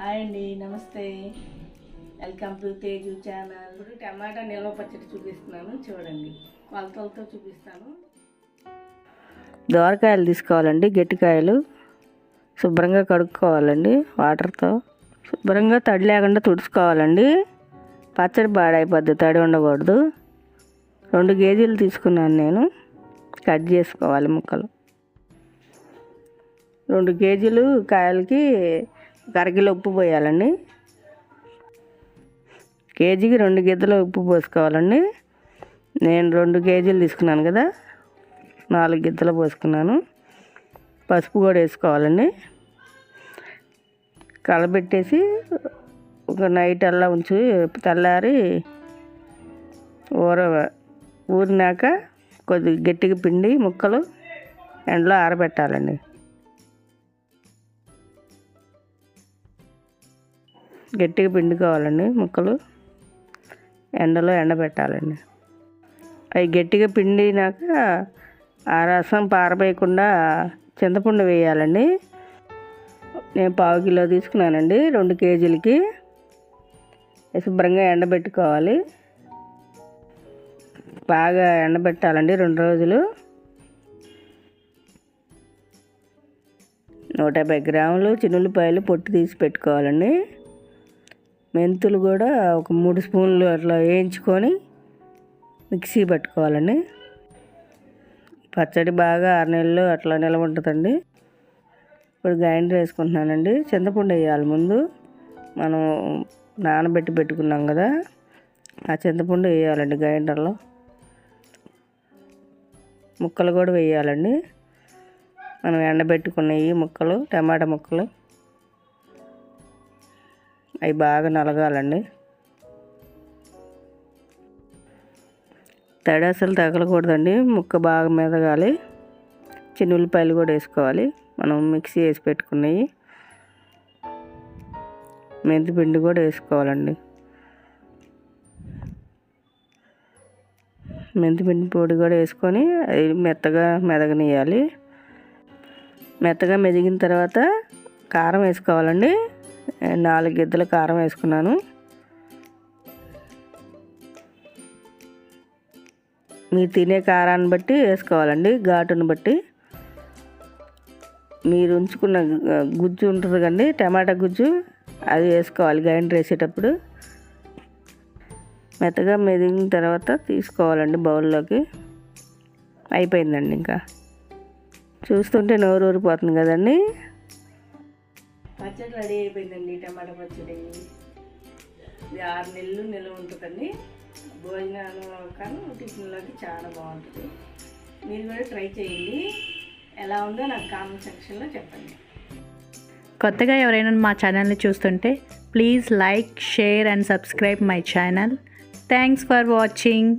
Hi అండి నమస్తే. Welcome to Teju channel ఇప్పుడు టమాటా నిల్వ పచ్చడి చూపిస్తున్నాను చూడండి. కొలతలతో చూపిస్తాను. దోరకాయలు తీసుకోవాలండి గట్టికాయలు. శుభ్రంగా కడుక్కోవాలండి వాటర్తో. శుభ్రంగా తడి లేకుండా తుడుచుకోవాలండి. పచ్చడి పాడైపోద్ది తడి ఉండకూడదు. రెండు కేజీలు తీసుకున్నాను నేను. కట్ చేసుకోవాలి ముక్కలు. రెండు కేజీలు కాయలకి ఒక అరకిలో ఉప్పు పోయాలండి. కేజీకి రెండు గిద్దలు ఉప్పు పోసుకోవాలండి. నేను రెండు కేజీలు తీసుకున్నాను కదా నాలుగు గిద్దలు పోసుకున్నాను. పసుపు కూడా వేసుకోవాలండి. కలబెట్టేసి ఒక నైట్ అలా ఉంచి తెల్లారి ఊర ఊరినాక కొద్దిగా గట్టిగా పిండి ముక్కలు ఎండలో ఆరబెట్టాలండి. గట్టిగా పిండుకోవాలండి ముక్కలు. ఎండలో ఎండబెట్టాలండి అవి గట్టిగా పిండినాక ఆ రసం పారబోయకుండా చింతపండు వేయాలండి. నేను పావు కిలో తీసుకున్నానండి రెండు కేజీలకి. శుభ్రంగా ఎండబెట్టుకోవాలి బాగా ఎండబెట్టాలండి రెండు రోజులు. నూట యాభై గ్రాములు చిన్నులపాయలు పొట్టు తీసి పెట్టుకోవాలండి. మెంతులు కూడా ఒక మూడు స్పూన్లు అట్లా వేయించుకొని మిక్సీ పట్టుకోవాలండి. పచ్చడి బాగా ఆరు నెలలు అట్లా నిలవ ఉంటుందండి. ఇప్పుడు గ్రైండర్ వేసుకుంటున్నానండి. చింతపండు వేయాలి ముందు. మనం నానబెట్టి పెట్టుకున్నాం కదా ఆ చింతపండు వేయాలండి గ్రైండర్లో. ముక్కలు కూడా వేయాలండి. మనం ఎండబెట్టుకున్న ఈ ముక్కలు టమాటా ముక్కలు. అవి బాగా నలగాలండి. తడి అసలు తగలకూడదండి. ముక్క బాగా మెదగాలి. చిన్న ఉల్లిపాయలు కూడా వేసుకోవాలి. మనం మిక్సీ వేసి పెట్టుకున్నవి. మెంతి పిండి కూడా వేసుకోవాలండి. మెంతి పిండి పొడి కూడా వేసుకొని అది మెత్తగా మెదగనియాలి మెత్తగా మెదిగిన తర్వాత కారం వేసుకోవాలండి. నాలుగు గిద్దల కారం వేసుకున్నాను. మీరు తినే కారాన్ని బట్టి వేసుకోవాలండి ఘాటుని బట్టి. మీరు ఉంచుకున్న గుజ్జు ఉంటుంది కండి టమాటా గుజ్జు అది వేసుకోవాలి గ్రైండర్ వేసేటప్పుడు. మెత్తగా మెదిగిన తర్వాత తీసుకోవాలండి బౌల్లోకి. అయిపోయిందండి ఇంకా. చూస్తుంటే నోరు ఊరిపోతుంది కదండి. పచ్చడి రెడీ అయిపోయిందండి టమాటా పచ్చడి. ఇది ఆరు నెలలు నిల్వ ఉంటుందండి. భోజనాలు కానీ టిఫిన్లోకి చాలా బాగుంటుంది. మీరు కూడా ట్రై చేయండి. ఎలా ఉందో నాకు కామెంట్ సెక్షన్లో చెప్పండి. కొత్తగా ఎవరైనా మా ఛానల్ని చూస్తుంటే please like share and subscribe my channel. Thanks for watching.